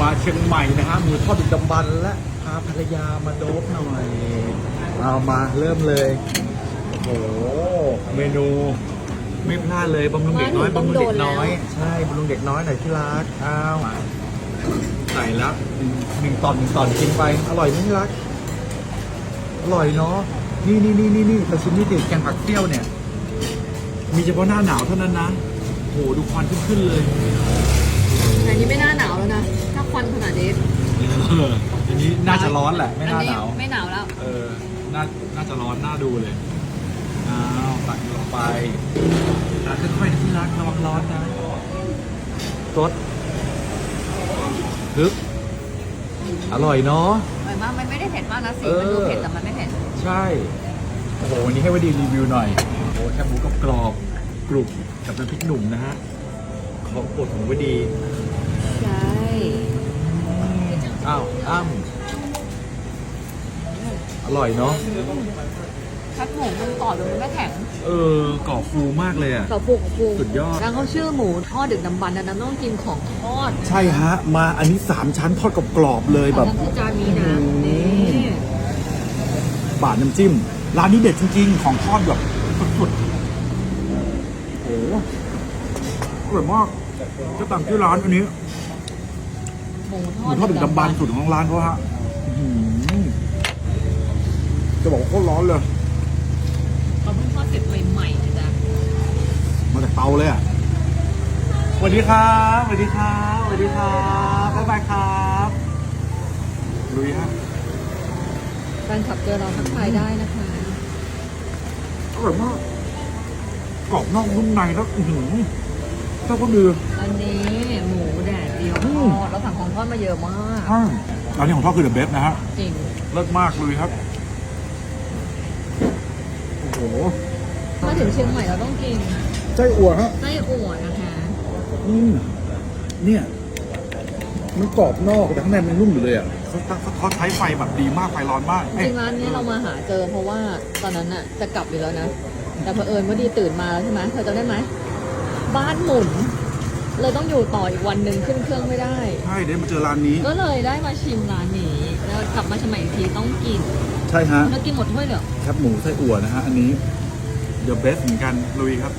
มาเชียงใหม่นะฮะหมูทอดดึกดำบรรพ์และพาภรรยามาโดบหน่อยเอามาเริ่มเลยโอ้โหเมนูไม่พลาดเลยบำรุงเด็กน้อยบำรุงเด็กน้อยใช่บำรุงเด็กน้อยหน่อยที่รักอ้าวใส่แล้วหนึ่งหนึ่งตอนหนึ่งตอนกินไป อร่อยไหมที่รักอร่อยเนาะนี่นี่นี่นี่นี่แต่ชิ้นนี้เด็ดแกงผักเปรี้ยวเนี่ย มีเฉพาะหน้าหนาวเท่านั้นนะ โหดูควันขึ้นๆเลยอันนี้ไม่น่าหนาวแล้วนะถ้าควันขนาดนี้เอออันนี้น่าจะร้อนแหละ ไม่น่าหนาวอัไม่หนาวแล้ว เออ น่า น่าจะร้อน น่าดูเลยอ้าวตักลงไปตักค่อยๆนะที่รักระวังร้อนนะซดฮึบอร่อยเนาะอร่อยมากมันไม่ได้เผ็ดมากนะสีเออมันดูเผ็ดแต่มันไม่เผ็ด ใช่ โอ้โห วันนี้ให้วดีรีวิวหน่อย โอ้โหแคบหมูกับกรอบ กรุบกับน้ำพริกหนุ่มนะฮะของโปรดของวดีใช่อ้าวอ้ำอร่อยเนาะชัดหมูมันกรอบเลยมันไม่แข็งเออกรอบฟูมากเลยอะ กรอบฟูกรอบฟูสุดยอด แล้วเขาชื่อหมูทอดดึกดำบรรพ์ดังนั้นต้องกินของทอดใช่ฮะ มาอันนี้สามชั้นทอดกรอบๆเลยแบบนั่นคือจานนี้นะอืมนี่บาดน้ำจิ้ม ร้านนี้เด็ดจริงๆ ของทอดแบบสุดๆโอ้โหอร่อยมากจะต่างที่ร้านอันนี้หมูทหอมูดทอดดึกดำบรรพ์สูตรของร้านเขาฮะอื้อหือจะบอกว่าโคตรร้อนเลยเขาเพิ่งทอดเสร็จใหม่ๆนะจ๊ะมาจากเตาเลยอะสวัสดีครับสวัสดีครับสวัสดีครับบ๊ายบายครับลุยฮะแฟนขับเจอเราทักทายได้นะคะอร่อยมาก กรอบนอกนุ่มในแล้วอื้อหือเจ้าก็ดี อันนี้หมูแดดเดียวทอือมดแล้วสั่งของทอดมาเยอะมากใช่ร้านนี้ของทอดคือเดอะเบสนะฮะ จริงเลิศมากเลยครับ โอ้โหมาถึงเชียงใหม่เราต้องกินไส้อั่วฮะไส้อั่วนะคะอืมเนี่ย มันกรอบนอกแต่ข้างในมันนุ่มอยู่เลยอะ เขาเขาเขาใช้ไฟแบบดีมากไฟร้อนมากจริงๆร้านเนี้ยเรามาหาเจอเพราะว่าตอนนั้นน่ะจะกลับอยู่แล้วนะ แต่เผอิญว่าดีตื่นมาแล้วใช่ไหมเธอจำได้ไหม บ้านหมุน เลยต้องอยู่ต่ออีกวันหนึ่งขึ้นเครื่องไม่ได้ ใช่เดี๋ยวมาเจอร้านนี้ ก็เลยได้มาชิมร้านนี้แล้วกลับมาเชียงใหม่อีกทีต้องกินใช่ฮะแล้วกินหมดถ้วยเลยเหรอแคบหมูไส้อั่วนะฮะอันนี้ The Best เหมือนกันลุยครับ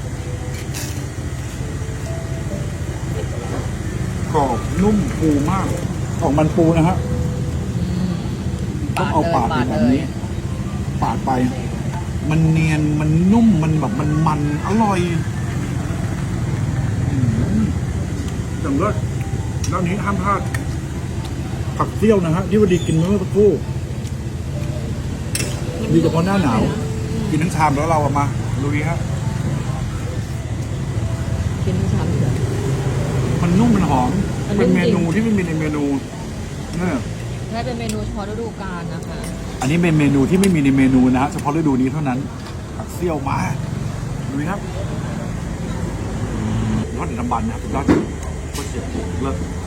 กรอบนุ่มฟูมากของมันปูนะฮะต้องเอาปาดปาดแบบเลยนี้ ปาดไป มันเนียนมันนุ่มมันแบบมันมันอร่อยอืมจังเลยร้านนี้ห้ามพลาดผักเตี้ยวนะฮะที่วดีกินเมื่อสักครู่ดีเฉพาะหน้าหนาว กินทั้งชามแล้วเราเอามาลุยครับกินทั้งชามเลยมันนุ่มมันหอมมันนุ่เป็นมเมจริงนูที่ไม่มีในเมนูเนี่ย และเป็นเมนูเฉพาะฤดูกาลนะคะ อันนี้เป็นเมนูที่ไม่มีในเมนูนะฮะเฉพาะฤดูนี้เท่านั้นผักเซี่ยวมาดูครับรสน้ำบันนะครับรสโคตรเจ็บเลิศ